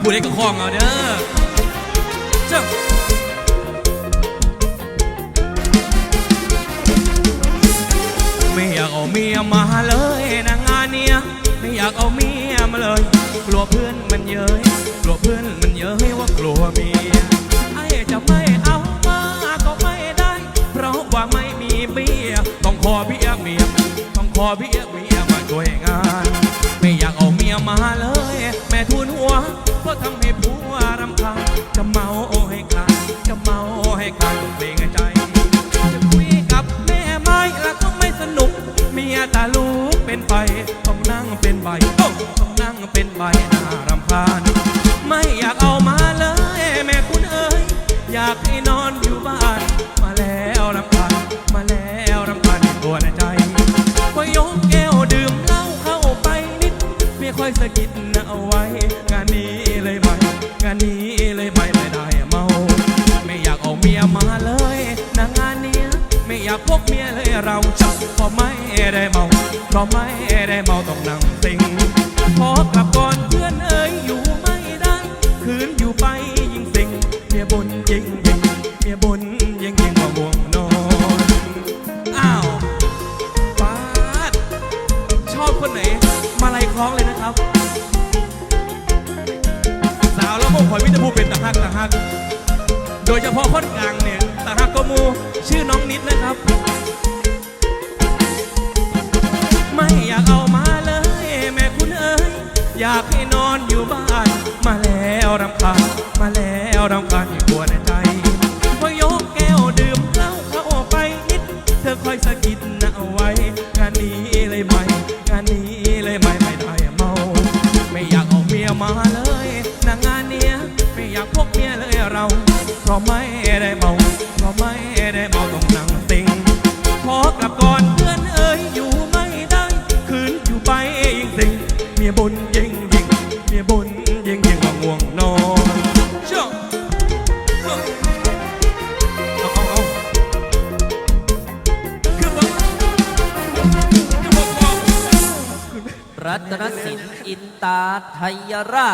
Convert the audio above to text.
ผู้ใดก็คล้องเอาเด้อเจ้าไม่อยากเอาเมียมาเลยนะงานเนี้ยไม่อยากเอาเมียมาเลย กลัวเพื่อนมันเย้ยกลัวเพื่อนมันเย้ยว่ากลัวเมียไอ้จะไม่เอามาก็ไม่ได้ เพราะว่าไม่มีเมียต้องขอเบี้ยเมียต้องขอเบี้ยเมียมาช่วยงาน ไม่อยากเอาเมียมาเลย ให้ขาดต้องเพลงใจ จะคุยกับแม่ไม้แล้วก็ไม่สนุก เมียตาลูกเป็นไฟต้องนั่งเป็นใบต้องนั่งเป็นใบน่ารำคาญ ไม่อยากเอามาเลย แม่คุณเอ๋ยอยากให้นอนอยู่บ้าน มาแล้วรำคาญมาแล้วรำคาญในตัวในใจพอยกแก้วดื่มเหล้าเข้าไปนิด ไม่ค่อยสะกิดเอาไว้ งานนี้เลยไม่งานนี้ ไม่อยากเมียเลยเราชักเพราะไม่ได้เมาเพราะไม่ได้เมาต้องนั่งติงขอกลับก่อนเพื่อนเอ๋ยอยู่ไม่ได้คืนอยู่ไปยิ่งสิงเมียบนยิงยิงเมียบนยิงยิงว่าห่วงนอนอ้าวปาดชอบคนไหนมาลัยคล้องเลยนะครับ สาวแล้วพวกข่อยมิตรภูเป็นตาฮักตาฮัก โดยเฉพาะคนกลางเนี่ย อยากให้นอนอยู่บ้าน มาแล้วรำคาญมาแล้วรำคาญอยู่ตัวในใจพอยกแก้วดื่มเหล้าเข้าไปนิด เธอคอยสะกิดนะเอาไว้งานนี้เลยไหมงานนี้เลยไหมไม่ได้เมา ไม่อยากเอาเมียมาเลยนะงานเนี้ยไม่อยากพกเมียเลยเรา เพราะไม่ได้เมาเพราะไม่ได้เมาต้องนั่งติงขอกลับก่อนเพื่อนเอ๋ยอยู่ไม่ได้ คืนอยู่ไปยิ่งสิงเมียบน รัตนสินอินตาไทยราช